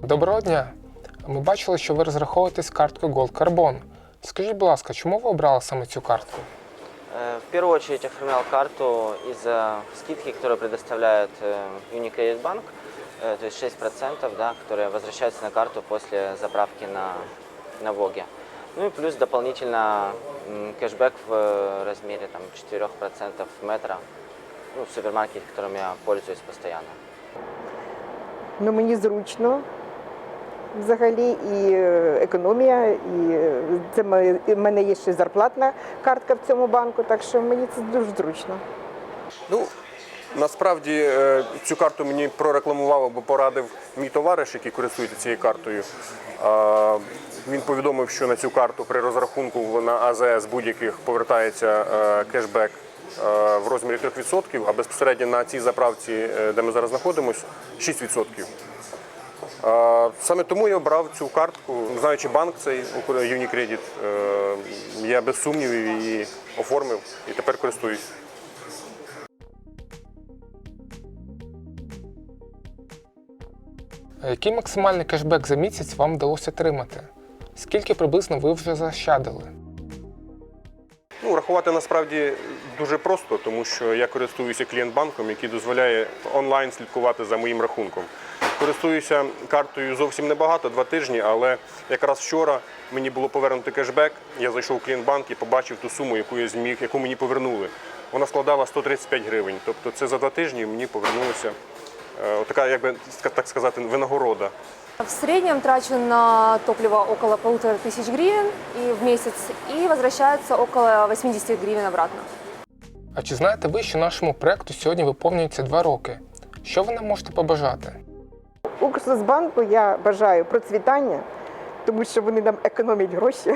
Доброго дня! Ми бачили, що ви розраховуєтесь карткою Gold Carbon. Скажіть, будь ласка, чому ви обрали саме цю картку? Э, В первую очередь оформлял карту из-за скидки, которую предоставляет э, Unicredit Bank, э, то есть 6%, да, которые возвращаются на карту после заправки на, на Воге. Ну и плюс дополнительно м, кэшбэк в э, размере там, 4% метра ну, в супермаркете, которым я пользуюсь постоянно. Ну, мені зручно взагалі і е, економія, і е, це в мене є ще зарплатна картка в цьому банку, так що мені це дуже зручно. Ну, насправді е, цю карту мені прорекламував або порадив мій товариш, який користується цією картою. Він повідомив, що на цю карту при розрахунку на АЗС будь-яких повертається кешбек в розмірі 3%, а безпосередньо на цій заправці, де ми зараз знаходимося, 6%. Е, Саме тому я обрав цю картку, знаючи банк цей е, я без сумнівів її оформив і тепер користуюсь. Який максимальний кешбек за місяць вам вдалося отримати? Скільки приблизно ви вже заощадили? Ну, рахувати насправді дуже просто, тому що я користуюся клієнт-банком, який дозволяє онлайн слідкувати за моїм рахунком. Користуюся картою зовсім небагато, два тижні, але якраз вчора мені було повернути кешбек. Я зайшов у клієнт-банк і побачив ту суму, яку я зміг, яку мені повернули. Вона складала 135 гривень. Тобто це за два тижні мені повернулося е, така, як би так сказати, винагорода. В среднем трачу на топливо около полутора тысяч гривен и в месяц, и возвращается около 80 гривен обратно. А чи знаєте ви, що нашому проекту сьогодні виповнюється два роки? Що ви нам можете побажати? Укрсоцбанку я бажаю процвітання, тому що вони нам економлять гроші.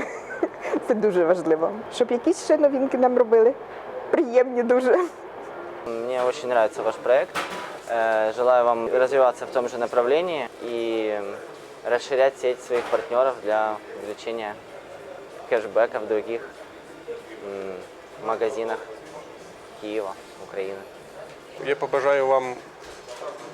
Це дуже важливо. Щоб якісь ще новинки нам робили. Приємні дуже. Мне очень нравится ваш проект. Э, Желаю вам развиваться в том же направлении и расширять сеть своих партнеров для увеличения кэшбэка в других м, магазинах Киева, Украины. Я побажаю вам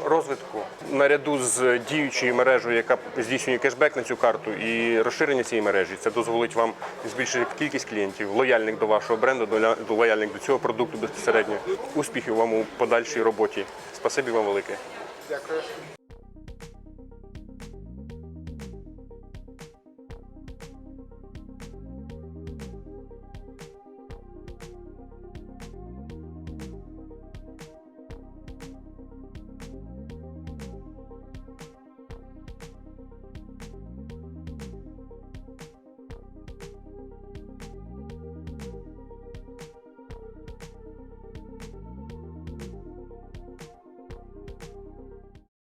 розвитку наряду з діючою мережею, яка здійснює кешбек на цю карту, і розширення цієї мережі. Це дозволить вам збільшити кількість клієнтів, лояльних до вашого бренду, до лояльних до цього продукту безпосередньо. Успіхів вам у подальшій роботі. Спасибі вам велике. Дякую.